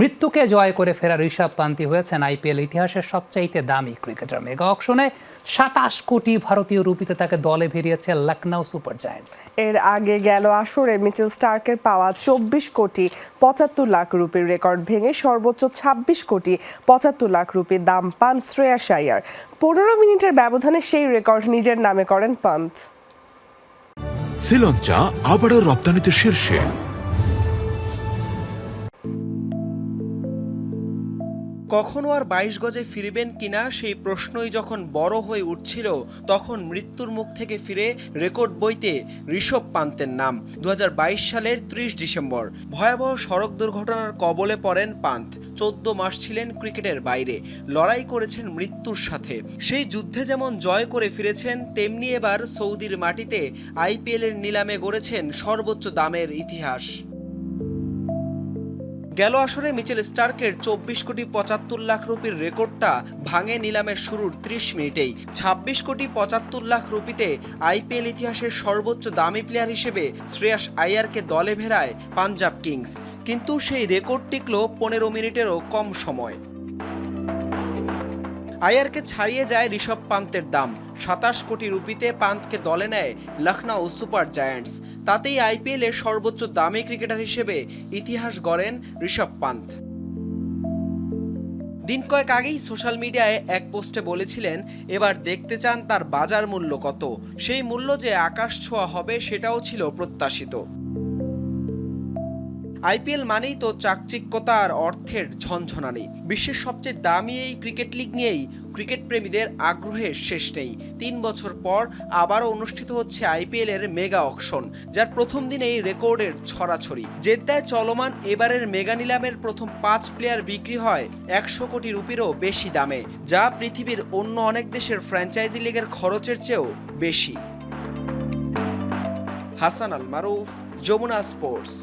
মৃত্যুকে জয় করে ফেরা ঋষভ পান্তি হয়েছেন আইপিএল ইতিহাসের সবচাইতে দামি ক্রিকেটার। মেগা অকশনে সাতাশ কোটি ভারতীয় রুপিতে তাকে দলে ভিড়িয়েছে লখনৌ সুপার জায়ান্টস। এর আগে গেল আসরে মিচেল স্টার্কের পাওয়া চব্বিশ কোটি পঁচাত্তর লাখ রুপির রেকর্ড ভেঙে সর্বোচ্চ ছাব্বিশ কোটি পঁচাত্তর লাখ রুপির দাম পান শ্রেয়াস আয়ার পনেরো মিনিটের ব্যবধানে সেই রেকর্ড নিজের নামে করেন পান্ত শ্রীলঞ্চা আবারও রপ্তানিতে শীর্ষে। কখনো আর বাইশ গজে ফিরবেন কিনা সেই প্রশ্নই যখন বড় হয়ে উঠছিল, তখন মৃত্যুর মুখ থেকে ফিরে রেকর্ড বইতে ঋষভ পান্তের নাম দু হাজার বাইশ সালের ত্রিশ ডিসেম্বর। ভয়াবহ সড়ক দুর্ঘটনার কবলে পড়েন পান্ত। চোদ্দ মাস ছিলেন ক্রিকেটের বাইরে। লড়াই করেছেন মৃত্যুর সাথে। সেই যুদ্ধে যেমন জয় করে ফিরেছেন, তেমনি এবার সৌদির মাটিতে আইপিএলের নিলামে গড়েছেন সর্বোচ্চ দামের ইতিহাস। গেল আসরে মিচেল স্টার্কের চব্বিশ কোটি পঁচাত্তর লাখ রুপির রেকর্ডটা ভাঙে নিলামের শুরুর ত্রিশ মিনিটেই। ছাব্বিশ কোটি পঁচাত্তর লাখ রুপিতে আইপিএল ইতিহাসের সর্বোচ্চ দামি প্লেয়ার হিসেবে শ্রেয়াস আইয়ারকে দলে ভেড়ায় পাঞ্জাব কিংস। কিন্তু সেই রেকর্ড টিকল পনেরো মিনিটেরও কম সময়। আয়ারকে ছাড়িয়ে যায় ঋষভ পান্তের দাম। সাতাশ কোটি রুপিতে পান্তকে দলে নেয় লখনৌ সুপার জায়ান্টস। তাতেই আইপিএলের সর্বোচ্চ দামি ক্রিকেটার হিসেবে ইতিহাস গড়েন ঋষভ পান্ত। দিন কয়েক আগেই সোশ্যাল মিডিয়ায় এক পোস্টে বলেছিলেন, এবার দেখতে চান তার বাজার মূল্য কত। সেই মূল্য যে আকাশ ছোঁয়া হবে সেটাও ছিল প্রত্যাশিত। আইপিএল মানেই তো চাকচিক্যতা আর অর্থের ঝনঝনানি বিশ্বের সবচেয়ে দামি এই ক্রিকেট লিগ নিয়েই ক্রিকেট প্রেমীদের আগ্রহের শেষ নেই। তিন বছর পর আবারও অনুষ্ঠিত হচ্ছে আইপিএল এর মেগা অকশন, যার প্রথম দিনেই রেকর্ডের ছড়াছড়ি। জেদ্দায় চলমান এবারের মেগা নিলামের প্রথম পাঁচ প্লেয়ার বিক্রি হয় একশো কোটি রুপিরও বেশি দামে, যা পৃথিবীর অন্য অনেক দেশের ফ্র্যাঞ্চাইজি লিগের খরচের চেয়েও বেশি। হাসান আল মারুফ, যমুনা স্পোর্টস।